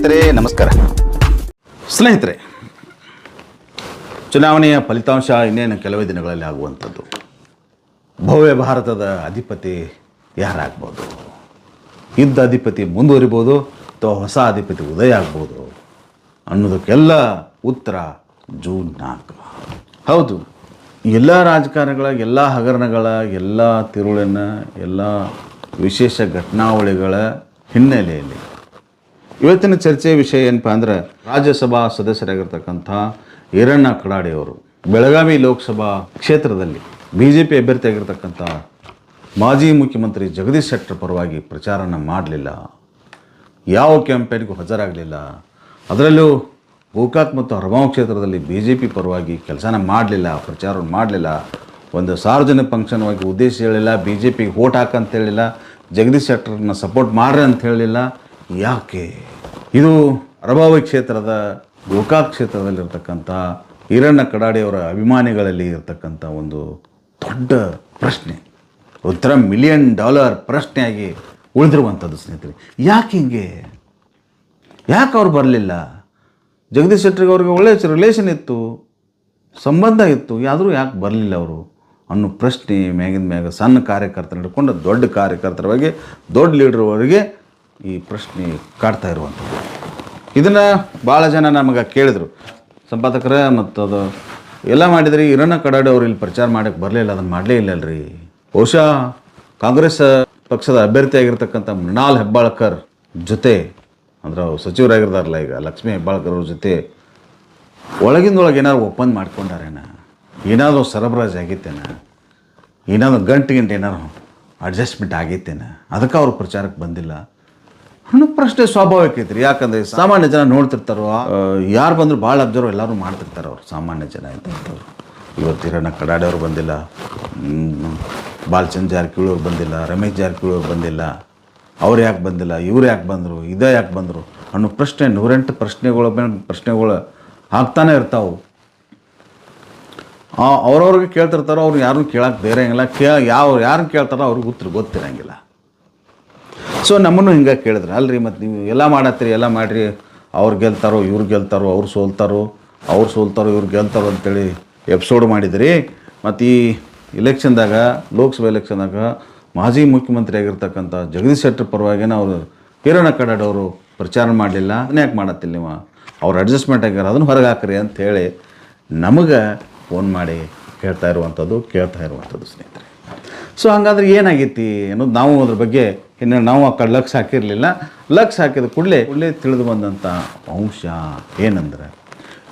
ಸ್ನೇಹಿತರೆ, ನಮಸ್ಕಾರ. ಸ್ನೇಹಿತರೆ, ಚುನಾವಣೆಯ ಫಲಿತಾಂಶ ಇನ್ನೇನು ಕೆಲವೇ ದಿನಗಳಲ್ಲಿ ಆಗುವಂಥದ್ದು? ಭವ್ಯ ಭಾರತದ ಅಧಿಪತಿ ಯಾರಾಗ್ಬೋದು? ಇದ್ದ ಅಧಿಪತಿ ಮುಂದುವರಿಬೋದು, ಅಥವಾ ಹೊಸ ಅಧಿಪತಿ ಉದಯ ಆಗ್ಬೋದು ಅನ್ನೋದಕ್ಕೆಲ್ಲ ಉತ್ತರ ಜೂನ್ ನಾಲ್ಕು. ಹೌದು, ಎಲ್ಲ ರಾಜಕಾರಣಗಳ, ಎಲ್ಲ ಹಗರಣಗಳ, ಎಲ್ಲ ತಿರುಳಿನ, ಎಲ್ಲ ವಿಶೇಷ ಘಟನಾವಳಿಗಳ ಹಿನ್ನೆಲೆಯಲ್ಲಿ ಇವತ್ತಿನ ಚರ್ಚೆಯ ವಿಷಯ ಏನಪ್ಪ ಅಂದ್ರೆ ರಾಜ್ಯಸಭಾ ಸದಸ್ಯರಾಗಿರ್ತಕ್ಕಂಥ ಈರಣ್ಣ ಕಡಾಡಿಯವರು ಬೆಳಗಾವಿ ಲೋಕಸಭಾ ಕ್ಷೇತ್ರದಲ್ಲಿ ಬಿ ಜೆ ಪಿ ಅಭ್ಯರ್ಥಿಯಾಗಿರ್ತಕ್ಕಂಥ ಮಾಜಿ ಮುಖ್ಯಮಂತ್ರಿ ಜಗದೀಶ್ ಶೆಟ್ಟರ್ ಪರವಾಗಿ ಪ್ರಚಾರನ ಮಾಡಲಿಲ್ಲ. ಯಾವ ಕ್ಯಾಂಪೇನ್ಗೂ ಹಾಜರಾಗಲಿಲ್ಲ. ಅದರಲ್ಲೂ ಗೋಕಾಕ್ ಮತ್ತು ಹರಮಾವ್ ಕ್ಷೇತ್ರದಲ್ಲಿ ಬಿ ಜೆ ಪಿ ಪರವಾಗಿ ಕೆಲಸನ ಮಾಡಲಿಲ್ಲ ಪ್ರಚಾರ ಮಾಡಲಿಲ್ಲ. ಒಂದು ಸಾರ್ವಜನಿಕ ಫಂಕ್ಷನ್ವಾಗಿ ಉದ್ದೇಶ ಹೇಳಿಲ್ಲ ಬಿ ಜೆ ಪಿಗೆ ಓಟ್ ಹಾಕಂತ ಹೇಳಿಲ್ಲ, ಜಗದೀಶ್ ಶೆಟ್ಟರ್ನ ಸಪೋರ್ಟ್ ಮಾಡ್ರಿ ಅಂತ ಹೇಳಲಿಲ್ಲ ಯಾಕೆ? ಇದು ಅರಭಾವಿ ಕ್ಷೇತ್ರದ ಗೋಕಾಕ್ ಕ್ಷೇತ್ರದಲ್ಲಿರ್ತಕ್ಕಂಥ ಈರಣ್ಣ ಕಡಾಡಿಯವರ ಅಭಿಮಾನಿಗಳಲ್ಲಿ ಇರತಕ್ಕಂಥ ಒಂದು ದೊಡ್ಡ ಪ್ರಶ್ನೆ, ಒಂಥರ ಮಿಲಿಯನ್ ಡಾಲರ್ ಪ್ರಶ್ನೆಯಾಗಿ ಉಳಿದಿರುವಂಥದ್ದು ಸ್ನೇಹಿತರೆ. ಯಾಕೆ ಹಿಂಗೆ? ಯಾಕೆ ಅವ್ರು ಬರಲಿಲ್ಲ? ಜಗದೀಶ್ ಶೆಟ್ಟರಿಗೆ ಅವ್ರಿಗೆ ಒಳ್ಳೆಯ ರಿಲೇಷನ್ ಇತ್ತು, ಸಂಬಂಧ ಇತ್ತು ಯಾದರೂ ಯಾಕೆ ಬರಲಿಲ್ಲ ಅವರು ಅನ್ನೋ ಪ್ರಶ್ನೆ ಮ್ಯಾಗಿನ ಮ್ಯಾಗ ಸಣ್ಣ ಕಾರ್ಯಕರ್ತರು ಹಿಡ್ಕೊಂಡು ದೊಡ್ಡ ಕಾರ್ಯಕರ್ತರವರೆಗೆ ದೊಡ್ಡ ಲೀಡ್ರ್ವರೆಗೆ ಈ ಪ್ರಶ್ನೆ ಕಾಡ್ತಾ ಇರುವಂಥದ್ದು. ಇದನ್ನು ಭಾಳ ಜನ ನಮಗೆ ಕೇಳಿದರು. ಸಂಪಾದಕರ ಮತ್ತು ಅದು ಎಲ್ಲ ಮಾಡಿದ್ರಿ ಇರಣ್ಣ ಕಡಾಡಿ ಅವ್ರು ಇಲ್ಲಿ ಪ್ರಚಾರ ಮಾಡೋಕ್ಕೆ ಬರಲಿಲ್ಲ ಅದನ್ನು ಮಾಡಲೇ ಇಲ್ಲಲ್ರಿ. ಬಹುಶಃ ಕಾಂಗ್ರೆಸ್ ಪಕ್ಷದ ಅಭ್ಯರ್ಥಿಯಾಗಿರ್ತಕ್ಕಂಥ ಮೃಣಾಲ್ ಹೆಬ್ಬಾಳ್ಕರ್ ಜೊತೆ, ಅಂದ್ರೆ ಅವ್ರು ಸಚಿವರಾಗಿರ್ತಾರಲ್ಲ ಈಗ, ಲಕ್ಷ್ಮೀ ಹೆಬ್ಬಾಳ್ಕರ್ ಅವ್ರ ಜೊತೆ ಒಳಗಿಂದೊಳಗೆ ಏನಾದ್ರು ಒಪ್ಪಂದ ಮಾಡ್ಕೊಂಡಾರೇನ? ಏನಾದರೂ ಸರಬರಾಜು ಆಗಿತ್ತೇನ ಏನಾದರೂ ಗಂಟೆ ಗಂಟೆ ಏನಾದ್ರು ಅಡ್ಜಸ್ಟ್ಮೆಂಟ್ ಆಗಿತ್ತೇನ ಅದಕ್ಕೆ ಅವ್ರು ಪ್ರಚಾರಕ್ಕೆ ಬಂದಿಲ್ಲ. ಪ್ರಶ್ನೆ ಸ್ವಾಭಾವಿಕ ಐತ್ರಿ ಯಾಕಂದ್ರೆ ಸಾಮಾನ್ಯ ಜನ ನೋಡ್ತಿರ್ತಾರೋ ಯಾರು ಬಂದ್ರು ಭಾಳ ಅಬ್ಸರ್ವ್ ಎಲ್ಲರೂ ಮಾಡ್ತಿರ್ತಾರೆ ಅವ್ರು ಸಾಮಾನ್ಯ ಜನ ಇದ್ದಂಥವ್ರು ಇವತ್ತು ಹಿರಣ್ಣ ಕಡಾಡಿ ಅವ್ರು ಬಂದಿಲ್ಲ ಬಾಲ್ಚಂದ್ರ ಜಾರಕಿಹೊಳಿ ಅವ್ರು ಬಂದಿಲ್ಲ ರಮೇಶ್ ಜಾರಕಿಹೊಳಿ ಅವ್ರು ಬಂದಿಲ್ಲ ಅವ್ರು ಯಾಕೆ ಬಂದಿಲ್ಲ ಇವ್ರು ಯಾಕೆ ಬಂದರು ಇದೇ ಯಾಕೆ ಬಂದರು ಅನ್ನೋ ಪ್ರಶ್ನೆ ನೂರೆಂಟು ಪ್ರಶ್ನೆಗಳ ಮೇಲೆ ಪ್ರಶ್ನೆಗಳು ಆಗ್ತಾನೆ ಇರ್ತಾವೆ. ಅವ್ರವ್ರಿಗೆ ಕೇಳ್ತಿರ್ತಾರೋ ಅವ್ರು ಯಾರನ್ನೂ ಕೇಳಕ್ಕೆ ಬೇರೆ ಹಂಗಿಲ್ಲ ಕೇ ಯಾವ ಯಾರನ್ನು ಕೇಳ್ತಾರೋ ಅವ್ರಿಗೆ ಉತ್ತರ ಗೊತ್ತಿರಂಗಿಲ್ಲ. ಸೊ ನಮ್ಮನ್ನು ಹಿಂಗೆ ಕೇಳಿದ್ರು. ಅಲ್ರಿ, ಮತ್ತು ನೀವು ಎಲ್ಲ ಮಾಡತ್ತೀರಿ, ಎಲ್ಲ ಮಾಡಿರಿ. ಅವ್ರು ಗೆಲ್ತಾರೋ, ಇವ್ರು ಗೆಲ್ತಾರೋ, ಅವ್ರು ಸೋಲ್ತಾರೋ ಅವ್ರು ಸೋಲ್ತಾರೋ, ಇವ್ರು ಗೆಲ್ತಾರೋ ಅಂತೇಳಿ ಎಪಿಸೋಡ್ ಮಾಡಿದ್ರಿ. ಮತ್ತು ಈ ಇಲೆಕ್ಷನ್ದಾಗ ಲೋಕಸಭಾ ಎಲೆಕ್ಷನ್ದಾಗ ಮಾಜಿ ಮುಖ್ಯಮಂತ್ರಿ ಆಗಿರ್ತಕ್ಕಂಥ ಜಗದೀಶ್ ಶೆಟ್ಟರ್ ಪರವಾಗಿನ ಅವರು ಕಿರಣ ಕಡಾಡವರು ಪ್ರಚಾರ ಮಾಡಲಿಲ್ಲ. ಅದನ್ನ ಯಾಕೆ ಮಾಡತ್ತಿಲ್ಲ ನೀವು? ಅವ್ರು ಅಡ್ಜಸ್ಟ್ಮೆಂಟ್ ಆಗ್ಯಾರ ಅದನ್ನು ಹೊರಗೆ ಹಾಕ್ರಿ ಅಂತ ಹೇಳಿ ನಮಗೆ ಫೋನ್ ಮಾಡಿ ಹೇಳ್ತಾ ಇರುವಂಥದ್ದು, ಕೇಳ್ತಾ ಇರುವಂಥದ್ದು ಸ್ನೇಹಿತರೆ. ಸೊ ಹಂಗಾದ್ರೆ ಏನಾಗೈತಿ ಅನ್ನೋದು ನಾವು ಅದ್ರ ಬಗ್ಗೆ ಇನ್ನು ನಾವು ಆ ಕಡೆ ಲಕ್ಸ್ ಹಾಕಿರಲಿಲ್ಲ. ಲಕ್ಷ ಹಾಕಿದ ಕೂಡಲೇ ಕೂಡಲೇ ತಿಳಿದು ಬಂದಂಥ ಅಂಶ ಏನಂದ್ರೆ,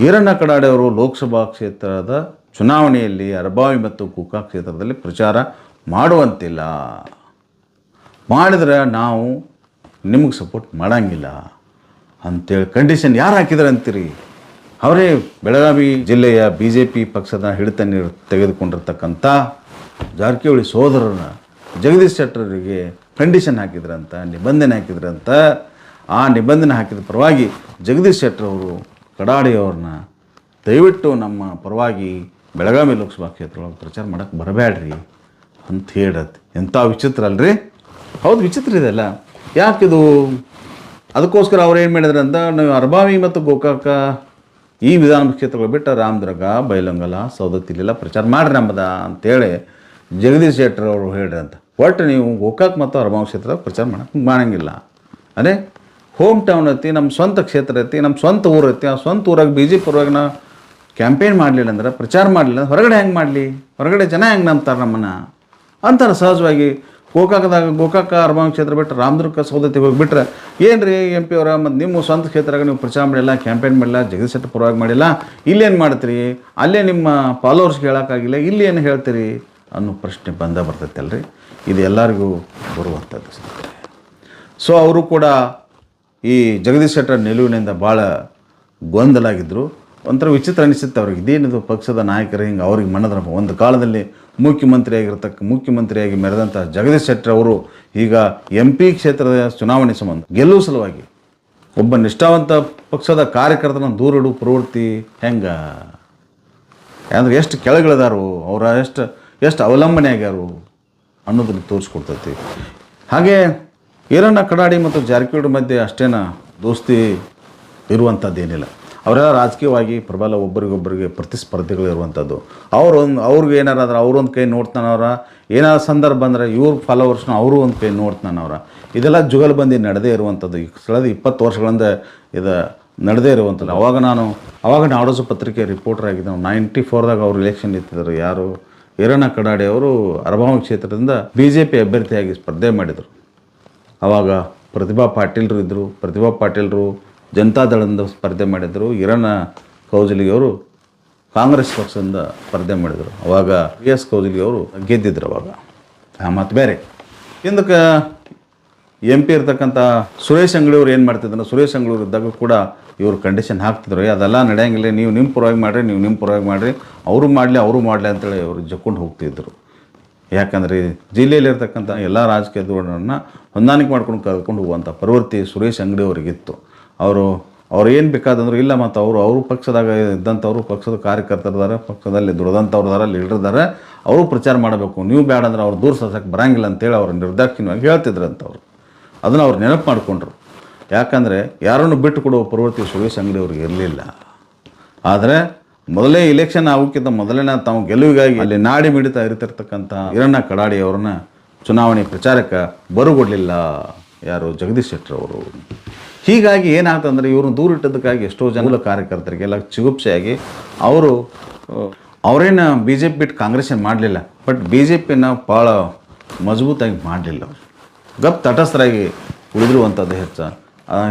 ಈರಣ್ಣ ಕಡಾಡೆಯವರು ಲೋಕಸಭಾ ಕ್ಷೇತ್ರದ ಚುನಾವಣೆಯಲ್ಲಿ ಅರಬಾವಿ ಮತ್ತು ಕುಕಾ ಕ್ಷೇತ್ರದಲ್ಲಿ ಪ್ರಚಾರ ಮಾಡುವಂತಿಲ್ಲ. ಮಾಡಿದ್ರೆ ನಾವು ನಿಮಗೆ ಸಪೋರ್ಟ್ ಮಾಡೋಂಗಿಲ್ಲ ಅಂತೇಳಿ ಕಂಡೀಷನ್ ಯಾರು ಹಾಕಿದ್ದಾರೆ ಅಂತೀರಿ? ಅವರೇ ಬೆಳಗಾವಿ ಜಿಲ್ಲೆಯ ಬಿ ಜೆ ಪಿ ಪಕ್ಷದ ಹಿಡಿತ ನೀರು ತೆಗೆದುಕೊಂಡಿರ್ತಕ್ಕಂಥ ಜಾರಕಿಹೊಳಿ ಸೋದರನ ಜಗದೀಶ್ ಶೆಟ್ಟರಿಗೆ ಕಂಡೀಷನ್ ಹಾಕಿದ್ರಂತ, ನಿಬಂಧನೆ ಹಾಕಿದ್ರಂತ, ಆ ನಿಬಂಧನೆ ಹಾಕಿದ ಪರವಾಗಿ ಜಗದೀಶ್ ಶೆಟ್ಟರ್ ಅವರು ಕಡಾಡಿಯವ್ರನ್ನ ದಯವಿಟ್ಟು ನಮ್ಮ ಪರವಾಗಿ ಬೆಳಗಾವಿ ಲೋಕಸಭಾ ಕ್ಷೇತ್ರ ಒಳಗೆ ಪ್ರಚಾರ ಮಾಡಕ್ಕೆ ಬರಬೇಡ್ರಿ ಅಂತ ಹೇಳತ್ ಎಂಥ ವಿಚಿತ್ರ ಅಲ್ರಿ? ಹೌದು, ವಿಚಿತ್ರ ಇದೆಲ್ಲ ಯಾಕಿದು? ಅದಕ್ಕೋಸ್ಕರ ಅವ್ರು ಏನು ಮಾಡಿದ್ರೆ ಅಂತ ನಾವು ಅರ್ಬಾವಿ ಮತ್ತು ಗೋಕಾಕ ಈ ವಿಧಾನ ಕ್ಷೇತ್ರಗಳು ಬಿಟ್ಟು ರಾಮದುರ್ಗ, ಬೈಲಂಗಲ ಸೌದತ್ತಿಲೆಲ್ಲ ಪ್ರಚಾರ ಮಾಡ್ರಿ ನಮ್ಮದ ಅಂತೇಳಿ ಜಗದೀಶ್ ಶೆಟ್ಟರ್ ಅವರು ಹೇಳ್ರಿ ಅಂತ ಒಟ್ಟು ನೀವು ಗೋಕಾಕ್ ಮತ್ತು ಅರಬಾವಿ ಕ್ಷೇತ್ರದಾಗ ಪ್ರಚಾರ ಮಾಡೋಕ್ಕೆ ಮಾಡಂಗಿಲ್ಲ. ಅದೇ ಹೋಮ್ ಟೌನ್ ಐತಿ ನಮ್ಮ ಸ್ವಂತ ಕ್ಷೇತ್ರ ಐತಿ ನಮ್ಮ ಸ್ವಂತ ಊರು ಐತಿ, ಆ ಸ್ವಂತ ಊರಾಗ ಬಿ ಜೆ ಪರವಾಗಿ ನಾವು ಕ್ಯಾಂಪೇನ್ ಮಾಡಲಿಲ್ಲ ಅಂದ್ರೆ, ಪ್ರಚಾರ ಮಾಡಲಿಲ್ಲ ಹೊರಗಡೆ ಹೆಂಗೆ ಮಾಡಲಿ? ಹೊರಗಡೆ ಜನ ಹೆಂಗೆ ನಂಬ್ತಾರೆ ನಮ್ಮನ್ನು? ಅಂತಾರೆ ಸಹಜವಾಗಿ ಗೋಕಾಕದಾಗ ಗೋಕಾಕ ಅರ್ಬಾನ್ ಕ್ಷೇತ್ರ ಬಿಟ್ಟು ರಾಮದುರ್ಗ ಸೌದತ್ತಿ ಹೋಗಿಬಿಟ್ರೆ ಏನು ರೀ ಎಂ ಪಿ ಅವರ? ಮತ್ತು ನಿಮ್ಮ ಸ್ವಂತ ಕ್ಷೇತ್ರಾಗ ನೀವು ಪ್ರಚಾರ ಮಾಡಿಲ್ಲ ಕ್ಯಾಂಪೇನ್ ಮಾಡಿಲ್ಲ, ಜಗದೀಶ್ ಶೆಟ್ಟಿ ಪರವಾಗಿ ಮಾಡಿಲ್ಲ, ಇಲ್ಲೇನು ಮಾಡ್ತೀರಿ? ಅಲ್ಲೇ ನಿಮ್ಮ ಫಾಲೋವರ್ಸ್ಗೆ ಹೇಳೋಕ್ಕಾಗಿಲ್ಲ ಇಲ್ಲಿ ಏನು ಹೇಳ್ತೀರಿ? ಅನ್ನೋ ಪ್ರಶ್ನೆ ಬಂದ ಬರ್ತೈತಲ್ರಿ ಇದು ಎಲ್ಲರಿಗೂ ಬರುವಂಥದ್ದು ಸೊ ಅವರು ಕೂಡ ಈ ಜಗದೀಶ್ ಶೆಟ್ಟರ್ ನಿಲುವಿನಿಂದ ಭಾಳ ಗೊಂದಲಾಗಿದ್ದರು ಒಂಥರ ವಿಚಿತ್ರ ಅನಿಸುತ್ತೆ ಅವ್ರಿಗೆ. ಇದೇನಿದು ಪಕ್ಷದ ನಾಯಕರು ಹಿಂಗೆ ಅವ್ರಿಗೆ ಮನದ ಒಂದು ಕಾಲದಲ್ಲಿ ಮುಖ್ಯಮಂತ್ರಿ ಆಗಿರ್ತಕ್ಕ ಮುಖ್ಯಮಂತ್ರಿಯಾಗಿ ಮೆರೆದಂಥ ಜಗದೀಶ್ ಶೆಟ್ಟರ್ ಅವರು ಈಗ ಎಂ ಪಿ ಕ್ಷೇತ್ರದ ಚುನಾವಣೆ ಸಂಬಂಧ ಗೆಲ್ಲುವ ಸಲುವಾಗಿ ಒಬ್ಬ ನಿಷ್ಠಾವಂತ ಪಕ್ಷದ ಕಾರ್ಯಕರ್ತನ ದೂರಿಡು ಪ್ರವೃತ್ತಿ ಹೆಂಗೆ? ಅಂದ್ರೆ ಎಷ್ಟು ಕೆಳಗಿಳಿದಾರು, ಅವರ ಎಷ್ಟು ಎಷ್ಟು ಅವಲಂಬನೆ ಆಗ್ಯಾರು ಅನ್ನೋದನ್ನು ತೋರಿಸ್ಕೊಡ್ತೈತಿ. ಹಾಗೆ ಈರಣ್ಣ ಕಡಾಡಿ ಮತ್ತು ಜಾರಕಿಹೊಳಿ ಮಧ್ಯೆ ಅಷ್ಟೇನ ದೋಸ್ತಿ ಇರುವಂಥದ್ದೇನಿಲ್ಲ ಅವರೆಲ್ಲ ರಾಜಕೀಯವಾಗಿ ಪ್ರಬಲ ಒಬ್ಬರಿಗೊಬ್ಬರಿಗೆ ಪ್ರತಿಸ್ಪರ್ಧಿಗಳು ಇರುವಂಥದ್ದು ಅವ್ರೊಂದು ಅವ್ರಿಗೆ ಏನಾರಾದ್ರೆ ಅವರೊಂದು ಕೈ ನೋಡ್ತಾನವ್ರ ಏನಾದ್ರು ಸಂದರ್ಭ ಬಂದರೆ ಇವ್ರ ಫಾಲೋವರ್ಸ್ನ ಅವರು ಒಂದು ಕೈ ನೋಡ್ತಾನವ್ರ. ಇದೆಲ್ಲ ಜುಗಲ್ಬಂದಿ ನಡೆದೇ ಇರುವಂಥದ್ದು ಈ ಕಳೆದ ಇಪ್ಪತ್ತು ವರ್ಷಗಳಿಂದ ಇದು ನಡೆದೇ ಇರುವಂಥದ್ದು ಅವಾಗ ನಾನು, ಅವಾಗ ನಾಡೋಜು ಪತ್ರಿಕೆ ರಿಪೋರ್ಟರ್ ಆಗಿದ್ದೆ. ನೈಂಟಿ ಫೋರ್ದಾಗ ಅವ್ರು ಎಲೆಕ್ಷನ್ ನಿಂತಿದ್ರು. ಯಾರು? ಈರಣ್ಣ ಕಡಾಡಿ ಅವರು ಅರಭಾವ ಕ್ಷೇತ್ರದಿಂದ ಬಿ ಜೆ ಪಿ ಅಭ್ಯರ್ಥಿಯಾಗಿ ಸ್ಪರ್ಧೆ ಮಾಡಿದರು. ಆವಾಗ ಪ್ರತಿಭಾ ಪಾಟೀಲ್ರು ಇದ್ದರು ಪ್ರತಿಭಾ ಪಾಟೀಲ್ರು ಜನತಾದಳದಿಂದ ಸ್ಪರ್ಧೆ ಮಾಡಿದರು. ಈರಣ್ಣ ಕೌಜಲಿಯವರು ಕಾಂಗ್ರೆಸ್ ಪಕ್ಷದಿಂದ ಸ್ಪರ್ಧೆ ಮಾಡಿದರು. ಅವಾಗ ವಿ ಎಸ್ ಕೌಜಲಿಯವರು ಗೆದ್ದಿದ್ರು ಅವಾಗ. ಮತ್ತು ಬೇರೆ. ಹಿಂದಕ್ಕೆ ಎಂ ಪಿ ಇರ್ತಕ್ಕಂಥ ಸುರೇಶ್ ಅಂಗಡಿಯವ್ರು ಏನು ಮಾಡ್ತಿದ್ರು? ಸುರೇಶ್ ಅಂಗಡಿಯವ್ರು ಇದ್ದಾಗ ಕೂಡ ಇವರು ಕಂಡೀಷನ್ ಹಾಕ್ತಿದ್ರು "ಏ, ಅದೆಲ್ಲ ನಡೆಯಂಗಿಲ್ಲ ನೀವು ನಿಮ್ಮ ಪರವಾಗಿ ಮಾಡಿರಿ ನೀವು ನಿಮ್ಮ ಪರವಾಗಿ ಮಾಡಿರಿ ಅವರು ಮಾಡಲಿ ಅವರು ಮಾಡಲಿ ಅಂತೇಳಿ ಅವರು ಜಕ್ಕೊಂಡು ಹೋಗ್ತಿದ್ರು. ಯಾಕಂದರೆ ಜಿಲ್ಲೆಯಲ್ಲಿರ್ತಕ್ಕಂಥ ಎಲ್ಲ ರಾಜಕೀಯ ಧೋರಣೆಯನ್ನು ಹೊಂದಾಣಿಕೆ ಮಾಡ್ಕೊಂಡು ಕರ್ಕೊಂಡು ಹೋಗುವಂಥ ಪ್ರವೃತ್ತಿ ಸುರೇಶ್ ಅಂಗಡಿ ಅವರಿಗಿತ್ತು. ಅವರು ಅವ್ರು ಏನು ಬೇಕಾದಂದ್ರೆ ಇಲ್ಲ ಮತ್ತು ಅವರು ಅವರು ಪಕ್ಷದಾಗ ಇದ್ದಂಥವ್ರು ಪಕ್ಷದ ಕಾರ್ಯಕರ್ತರಿದ್ದಾರೆ ಪಕ್ಷದಲ್ಲಿ ದುಡ್ದಂಥವ್ರು ಇದಾರೆ ಲೀಡರ್ ಇದ್ದಾರೆ ಅವರು ಪ್ರಚಾರ ಮಾಡಬೇಕು. ನೀವು ಬೇಡ ಅಂದ್ರೆ ಅವ್ರು ದೂರ ಸಸಕ್ಕೆ ಬರಂಗಿಲ್ಲ ಅಂತೇಳಿ ಅವ್ರು ನಿರ್ದಾಕ್ಷಿಣ್ಯವಾಗಿ ಹೇಳ್ತಿದ್ರಂಥವ್ರು ಅದನ್ನು ಅವ್ರು ನೆನಪು ಮಾಡಿಕೊಂಡ್ರು. ಯಾಕಂದರೆ ಯಾರನ್ನು ಬಿಟ್ಟು ಕೊಡುವ ಪ್ರವೃತ್ತಿ ಸುರೇಶ್ ಅಂಗಡಿ ಅವ್ರಿಗೆ ಇರಲಿಲ್ಲ. ಆದರೆ ಮೊದಲೇ ಇಲೆಕ್ಷನ್ ಆಗೋಕ್ಕಿಂತ ಮೊದಲೇ ತಾವು ಗೆಲುವಿಗಾಗಿ ಅಲ್ಲಿ ನಾಡಿ ಮಿಡಿತಾ ಇರ್ತಿರ್ತಕ್ಕಂಥ ಹಿರಣ್ಣ ಕಡಾಡಿ ಅವ್ರನ್ನ ಚುನಾವಣೆ ಪ್ರಚಾರಕ್ಕೆ ಬರುಗೊಡಲಿಲ್ಲ ಯಾರು ಜಗದೀಶ್ ಶೆಟ್ಟರ್ ಅವರು. ಹೀಗಾಗಿ ಏನಾಗ್ತಂದ್ರೆ ಇವ್ರನ್ನ ದೂರ ಇಟ್ಟದಕ್ಕಾಗಿ ಎಷ್ಟೋ ಜನ ಕಾರ್ಯಕರ್ತರಿಗೆ ಎಲ್ಲ ಚಿಗುಪ್ಸೆಯಾಗಿ ಅವರು ಅವರೇನು ಬಿ ಜೆ ಪಿ ಬಿಟ್ಟು ಕಾಂಗ್ರೆಸ್ ಮಾಡಲಿಲ್ಲ. ಬಟ್ ಬಿ ಜೆ ಪಿನ ಭಾಳ ಮಜಬೂತಾಗಿ ಮಾಡಲಿಲ್ಲ. ಗಪ್ ತಟಸ್ಥರಾಗಿ ಉಳಿದಿರುವಂಥದ್ದು ಹೆಚ್ಚ.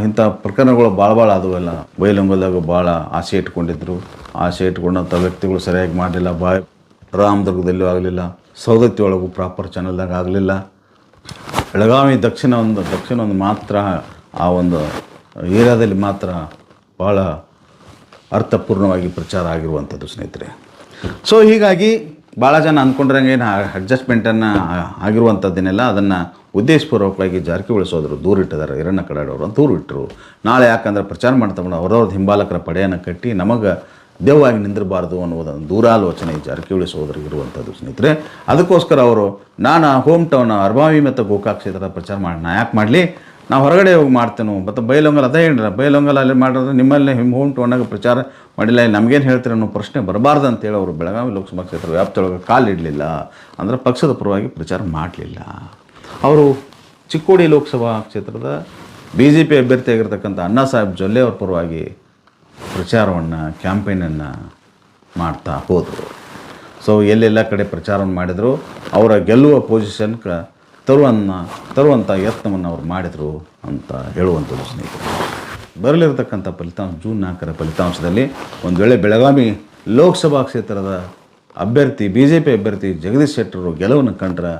ಇಂಥ ಪ್ರಕರಣಗಳು ಭಾಳ ಭಾಳ ಅದವೆಲ್ಲ ಬಯಲಂಗಲ್ದಾಗ ಭಾಳ ಆಸೆ ಇಟ್ಕೊಂಡಿದ್ರು. ಆಸೆ ಇಟ್ಕೊಂಡಂಥ ವ್ಯಕ್ತಿಗಳು ಸರಿಯಾಗಿ ಮಾಡಲಿಲ್ಲ ಬಾ, ರಾಮದುರ್ಗದಲ್ಲೂ ಆಗಲಿಲ್ಲ. ಸೌದತ್ತಿ ಒಳಗೂ ಪ್ರಾಪರ್ ಚಾನಲ್ದಾಗ ಆಗಲಿಲ್ಲ. ಬೆಳಗಾವಿ ದಕ್ಷಿಣ ಒಂದು ದಕ್ಷಿಣ ಒಂದು ಮಾತ್ರ ಆ ಒಂದು ಏರಿಯಾದಲ್ಲಿ ಮಾತ್ರ ಭಾಳ ಅರ್ಥಪೂರ್ಣವಾಗಿ ಪ್ರಚಾರ ಆಗಿರುವಂಥದ್ದು ಸ್ನೇಹಿತರೆ. ಸೊ ಹೀಗಾಗಿ ಭಾಳ ಜನ ಅಂದ್ಕೊಂಡ್ರಂಗೆ ಏನು ಅಡ್ಜಸ್ಟ್ಮೆಂಟನ್ನು ಆಗಿರುವಂಥದ್ದನ್ನೆಲ್ಲ ಅದನ್ನು ಉದ್ದೇಶಪೂರ್ವಕವಾಗಿ ಜಾರಕಿಹೊಳಿ ಸೋದರು ದೂರ ಇಟ್ಟಿದ್ದಾರೆ ಹಿರಣ್ಣ ಕಡಾಡವರು ದೂರ ಇಟ್ಟರು ನಾಳೆ ಯಾಕಂದ್ರೆ ಪ್ರಚಾರ ಮಾಡ್ತಕೊಂಡು ಅವ್ರವ್ರದ್ದು ಹಿಂಬಾಲಕರ ಪಡೆಯನ್ನು ಕಟ್ಟಿ ನಮಗೆ ದೇವವಾಗಿ ನಿಂದಿರಬಾರ್ದು ಅನ್ನುವುದನ್ನು ದೂರಾಲೋಚನೆ ಜಾರಕಿಹೊಳಿ ಸೋದರಿಗೆ ಇರುವಂಥದ್ದು ಸ್ನೇಹಿತರೆ. ಅದಕ್ಕೋಸ್ಕರ ಅವರು, ನಾನು ಹೋಮ್ ಟೌನ್ ಅರ್ಬಾವಿ ಮತ್ತು ಗೋಕಾಕ್ ಕ್ಷೇತ್ರದ ಪ್ರಚಾರ ಮಾಡಿ, ನಾ ಯಾಕೆ ಮಾಡಲಿ? ನಾವು ಹೊರಗಡೆ ಹೋಗಿ ಮಾಡ್ತೇನೆ. ಮತ್ತು ಬೈಲೊಂಗಲ್, ಅದೇ ಹೇಳಿರ ಬೈಲೊಂಗಲ್ ಅಲ್ಲಿ ಮಾಡಿದ್ರೆ ನಿಮ್ಮಲ್ಲೇ ಹಿಮ್ ಹೋಮ್ ಟೌನಾಗ ಪ್ರಚಾರ ಮಾಡಿಲ್ಲ ನಮಗೇನು ಹೇಳ್ತೀರ ಅನ್ನೋ ಪ್ರಶ್ನೆ ಬರಬಾರ್ದು ಅಂತೇಳಿ ಅವರು ಬೆಳಗಾವಿ ಲೋಕಸಭಾ ಕ್ಷೇತ್ರ ವ್ಯಾಪ್ತಿಯೊಳಗೆ ಕಾಲಿಡಲಿಲ್ಲ ಅಂದರೆ ಪಕ್ಷದ ಪರವಾಗಿ ಪ್ರಚಾರ ಮಾಡಲಿಲ್ಲ. ಅವರು ಚಿಕ್ಕೋಡಿ ಲೋಕಸಭಾ ಕ್ಷೇತ್ರದ B J P ಅಭ್ಯರ್ಥಿಯಾಗಿರ್ತಕ್ಕಂಥ Anna Saheb Jolle ಅವ್ರ ಪರವಾಗಿ ಪ್ರಚಾರವನ್ನು, ಕ್ಯಾಂಪೇನನ್ನು ಮಾಡ್ತಾ ಹೋದರು. ಸೊ ಎಲ್ಲೆಲ್ಲ ಕಡೆ ಪ್ರಚಾರವನ್ನು ಮಾಡಿದರು. ಅವರ ಗೆಲ್ಲುವ ಪೊಸಿಷನ್ ಕ ತರುವನ್ನು ತರುವಂಥ ಯತ್ನವನ್ನು ಅವ್ರು ಮಾಡಿದರು ಅಂತ ಹೇಳುವಂಥದ್ದು ಸ್ನೇಹಿತರು ಬರಲಿರತಕ್ಕಂಥ ಫಲಿತಾಂಶ, ಜೂನ್ ನಾಲ್ಕರ ಫಲಿತಾಂಶದಲ್ಲಿ ಒಂದು ವೇಳೆ ಬೆಳಗಾವಿ ಲೋಕಸಭಾ ಕ್ಷೇತ್ರದ ಅಭ್ಯರ್ಥಿ ಬಿ ಜೆ ಪಿ ಅಭ್ಯರ್ಥಿ ಜಗದೀಶ್ ಶೆಟ್ಟರು ಗೆಲುವನ್ನು ಕಂಡ್ರೆ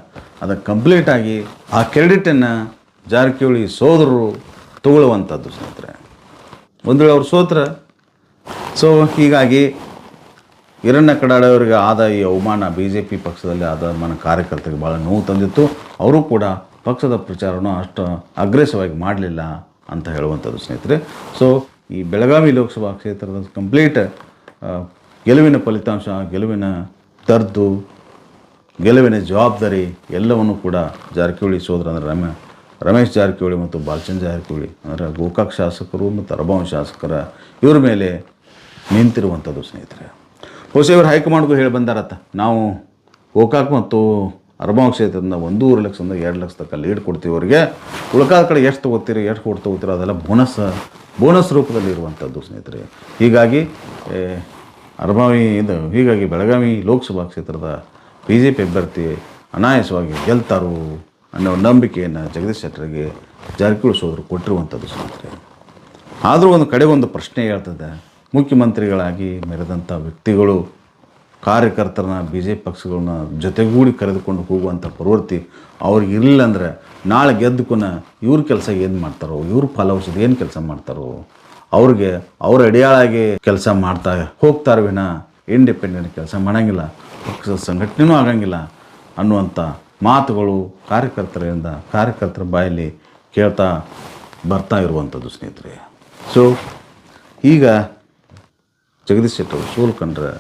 ಅದಕ್ಕೆ ಕಂಪ್ಲೀಟಾಗಿ ಆ ಕ್ರೆಡಿಟನ್ನು ಜಾರಕಿಹೊಳಿ ಸೋದರರು ತಗೊಳ್ಳುವಂಥದ್ದು ಸ್ನೇಹಿತರೆ. ಒಂದು ವೇಳೆ ಅವ್ರು ಸೋತ್ರ ಸೊ ಹೀಗಾಗಿ ಹಿರಣ್ಯ ಕಡಾಡವರಿಗೆ ಆದ ಈ ಅವಮಾನ ಬಿ ಜೆ ಪಿ ಪಕ್ಷದಲ್ಲಿ ಆದ ಅವಮಾನ ಕಾರ್ಯಕರ್ತರಿಗೆ ಭಾಳ ನೋವು ತಂದಿತ್ತು. ಅವರು ಕೂಡ ಪಕ್ಷದ ಪ್ರಚಾರವನ್ನು ಅಷ್ಟು ಅಗ್ರೆಸಿವ್ ಮಾಡಲಿಲ್ಲ ಅಂತ ಹೇಳುವಂಥದ್ದು ಸ್ನೇಹಿತರೆ. ಸೊ ಈ ಬೆಳಗಾವಿ ಲೋಕಸಭಾ ಕ್ಷೇತ್ರದ ಕಂಪ್ಲೀಟ್ ಗೆಲುವಿನ ಫಲಿತಾಂಶ, ಗೆಲುವಿನ ದರ್ದು ಗೆಲುವಿನ ಜವಾಬ್ದಾರಿ ಎಲ್ಲವನ್ನು ಕೂಡ ಜಾರಕಿಹೊಳಿ ಸೋದರ ಅಂದರೆ ರಮ, ರಮೇಶ್ ಜಾರಕಿಹೊಳಿ ಮತ್ತು ಬಾಲಚಂದ್ರ ಜಾರಕಿಹೊಳಿ ಅಂದರೆ ಗೋಕಾಕ್ ಶಾಸಕರು ಮತ್ತು ಅರಬಾವ್ ಶಾಸಕರ ಇವ್ರ ಮೇಲೆ ನಿಂತಿರುವಂಥದ್ದು ಸ್ನೇಹಿತರೆ. ಹೊಸ ಇವರು ಹೈಕಮಾಂಡ್ಗೂ ಹೇಳಿ ಬಂದಾರತ್ತ. ನಾವು ಗೋಕಾಕ್ ಮತ್ತು ಅರಬಾವ್ ಕ್ಷೇತ್ರದಿಂದ ಒಂದೂವರೆ ಲಕ್ಷದಿಂದ ಎರಡು ಲಕ್ಷ ತಕ್ಕ ಲೀಡ್ ಕೊಡ್ತೀವಿ ಅವರಿಗೆ. ಉಳ್ಕಾದ ಕಡೆ ಎಷ್ಟು ತಗೋತೀರಿ, ಎಷ್ಟು ಕೊಟ್ಟು ತಗೋತೀರೋ ಅದೆಲ್ಲ ಬೋನಸ್ ಬೋನಸ್ ರೂಪದಲ್ಲಿ ಇರುವಂಥದ್ದು ಸ್ನೇಹಿತರೆ. ಹೀಗಾಗಿ ಅರಬಾವಿ ಇದು, ಹೀಗಾಗಿ ಬೆಳಗಾವಿ ಲೋಕಸಭಾ ಕ್ಷೇತ್ರದ ಬಿ ಜೆ ಪಿ ಅಭ್ಯರ್ಥಿ ಅನಾಯಾಸವಾಗಿ ಗೆಲ್ತಾರು ಅನ್ನೋ ನಂಬಿಕೆಯನ್ನು ಜಗದೀಶ್ ಶೆಟ್ಟರಿಗೆ ಜಾರಕಿಹೊಳಿ ಕೊಟ್ಟಿರುವಂಥದ್ದು ಸ್ನೇಹಿತರೆ. ಆದರೂ ಒಂದು ಕಡೆ ಒಂದು ಪ್ರಶ್ನೆ ಹೇಳ್ತದೆ. ಮುಖ್ಯಮಂತ್ರಿಗಳಾಗಿ ಮೆರೆದಂಥ ವ್ಯಕ್ತಿಗಳು, ಕಾರ್ಯಕರ್ತರನ್ನ ಬಿ ಜೆ ಪಿ ಪಕ್ಷಗಳನ್ನ ಜೊತೆಗೂಡಿ ಕರೆದುಕೊಂಡು ಹೋಗುವಂಥ ಪ್ರವೃತ್ತಿ ಅವ್ರಿಗೆ ಇರಲಿಲ್ಲ ಅಂದರೆ ನಾಳೆ ಗೆದ್ದುಕೊನ ಇವ್ರ ಕೆಲಸ ಏನು ಮಾಡ್ತಾರೋ, ಇವ್ರ ಫಾಲೋವರ್ಸ್ ಏನು ಕೆಲಸ ಮಾಡ್ತಾರೋ ಅವ್ರಿಗೆ ಅವ್ರ ಅಡಿಯಾಳಾಗಿ ಕೆಲಸ ಮಾಡ್ತಾ ಹೋಗ್ತಾರೆ ವಿನ. ಇಂಡಿಪೆಂಡೆಂಟ್ ಕೆಲಸ ಮಾಡಂಗಿಲ್ಲ. ಪಕ್ಷದ ಸಂಘಟನೆಯೂ ಆಗಂಗಿಲ್ಲ ಅನ್ನುವಂಥ ಮಾತುಗಳು ಕಾರ್ಯಕರ್ತರಿಂದ ಕಾರ್ಯಕರ್ತರ ಬಾಯಲ್ಲಿ ಕೇಳ್ತಾ ಬರ್ತಾ ಇರುವಂಥದ್ದು ಸ್ನೇಹಿತರೆ. ಸೊ ಈಗ ಜಗದೀಶ್ ಸೋಲು ಕಂಡ್ರೆ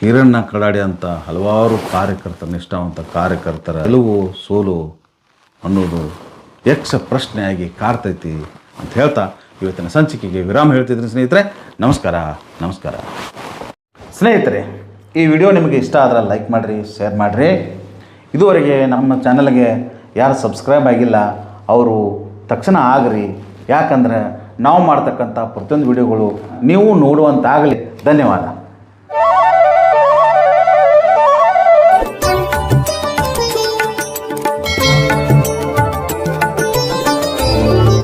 ಹಿರಣ್ಣ ಕಡಾಡಿ ಅಂತ ಹಲವಾರು ಕಾರ್ಯಕರ್ತರ, ನಿಷ್ಠಾವಂತ ಕಾರ್ಯಕರ್ತರ ಗೆಲುವು ಸೋಲು ಅನ್ನೋದು ಯಕ್ಷ ಪ್ರಶ್ನೆಯಾಗಿ ಕಾಡ್ತೈತಿ ಅಂತ ಹೇಳ್ತಾ ಇವತ್ತಿನ ಸಂಚಿಕೆಗೆ ವಿರಾಮ ಹೇಳ್ತಿದ್ದೀನಿ ಸ್ನೇಹಿತರೆ, ನಮಸ್ಕಾರ ನಮಸ್ಕಾರ. ಸ್ನೇಹಿತರೆ, ಈ ವಿಡಿಯೋ ನಿಮಗೆ ಇಷ್ಟ ಆದ್ರೆ ಲೈಕ್ ಮಾಡಿರಿ ಶೇರ್ ಮಾಡಿರಿ. ಇದುವರೆಗೆ ನಮ್ಮ ಚಾನಲ್ಗೆ ಯಾರು ಸಬ್ಸ್ಕ್ರೈಬ್ ಆಗಿಲ್ಲ, ಅವರು ತಕ್ಷಣ ಆಗ್ರಿ. ಯಾಕಂದ್ರೆ ನಾವು ಮಾಡ್ತಕ್ಕಂಥ ಪ್ರತಿಯೊಂದು ವಿಡಿಯೋಗಳು ನೀವು ನೋಡುವಂತಾಗಲಿ. ಧನ್ಯವಾದ.